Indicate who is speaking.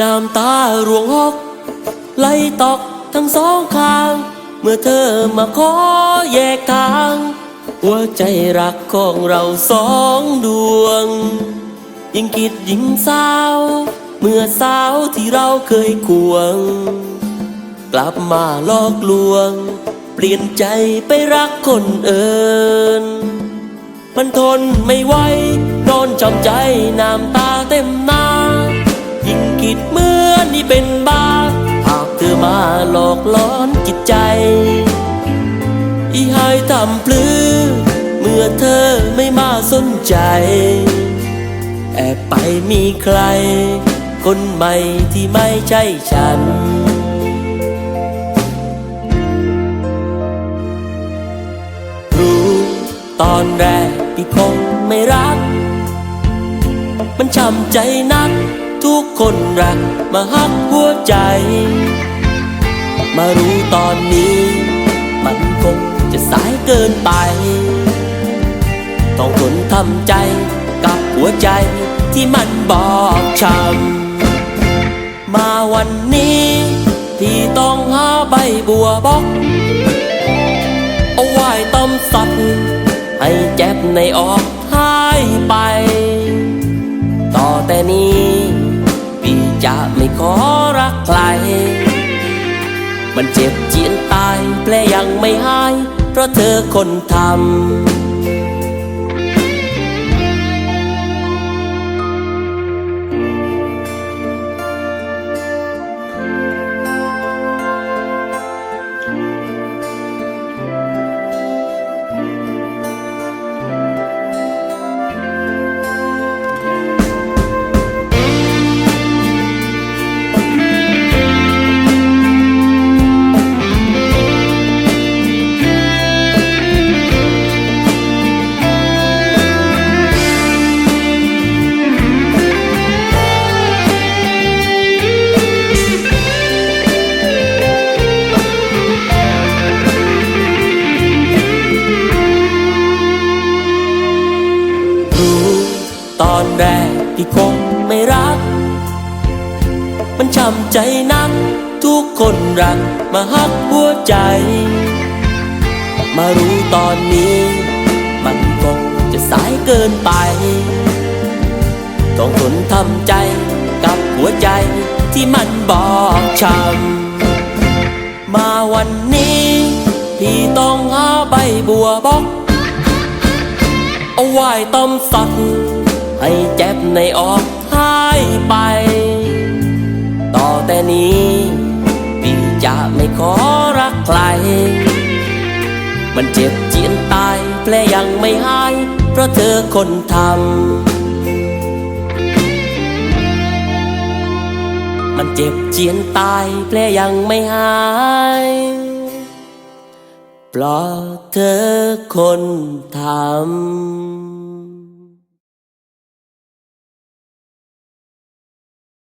Speaker 1: น้ำตาร่วงหกไหลตกทั้งสองข้าง เมื่อเธอมาขอแยกทาง หัวใจรักของเราสองดวง ยิ่งคิดยิ่งเศร้า เมื่อสาวที่เราเคยควง กลับมาลอกลวง เปลี่ยนใจไปรักคนเอินมันทนไม่ไหวนอนจำใจน้ำตาเต็ม นี่เป็นบ้า หากเธอมาหลอกล้อนจิตใจ อีหายทำพลือ เมื่อเธอไม่มาสนใจ แอบไปมีใคร คนใหม่ที่ไม่ใช่ฉันรู้ตอนแรกพี่คงไม่รัก มันช้ำใจนัก ทุกคนรักมาหักหัวใจ มารู้ตอนนี้ มันคงจะสายเกินไป ต้องทนทำใจกับหัวใจที่มันบอบช้ำมาวันนี้ที่ต้องหาใบบัวบอกเอาไว้ต้มสัตว์ให้เจ็บในออก ไม่ขอรักใคร มันเจ็บเจียนตายแผลยังไม่หาย เพราะเธอคนทำ ตอนแรกที่คงไม่รัก มันช้ำใจนัก ทุกคนรักมาหักหัวใจ มารู้ตอนนี้ มันคงจะสายเกินไป ต้องทนทำใจกับหัวใจที่มันบอบช้ำมาวันนี้ที่ต้องหาใบบัวบอก เอาไว้ต้มสัตว์ ให้เจ็บในออกหายไป ต่อแต่นี้ พี่จะไม่ขอรักใคร มันเจ็บเจียนตายแผลยังไม่หาย เพราะเธอคนทำ มันเจ็บเจียนตายแผลยังไม่หายเพราะเธอคนทำ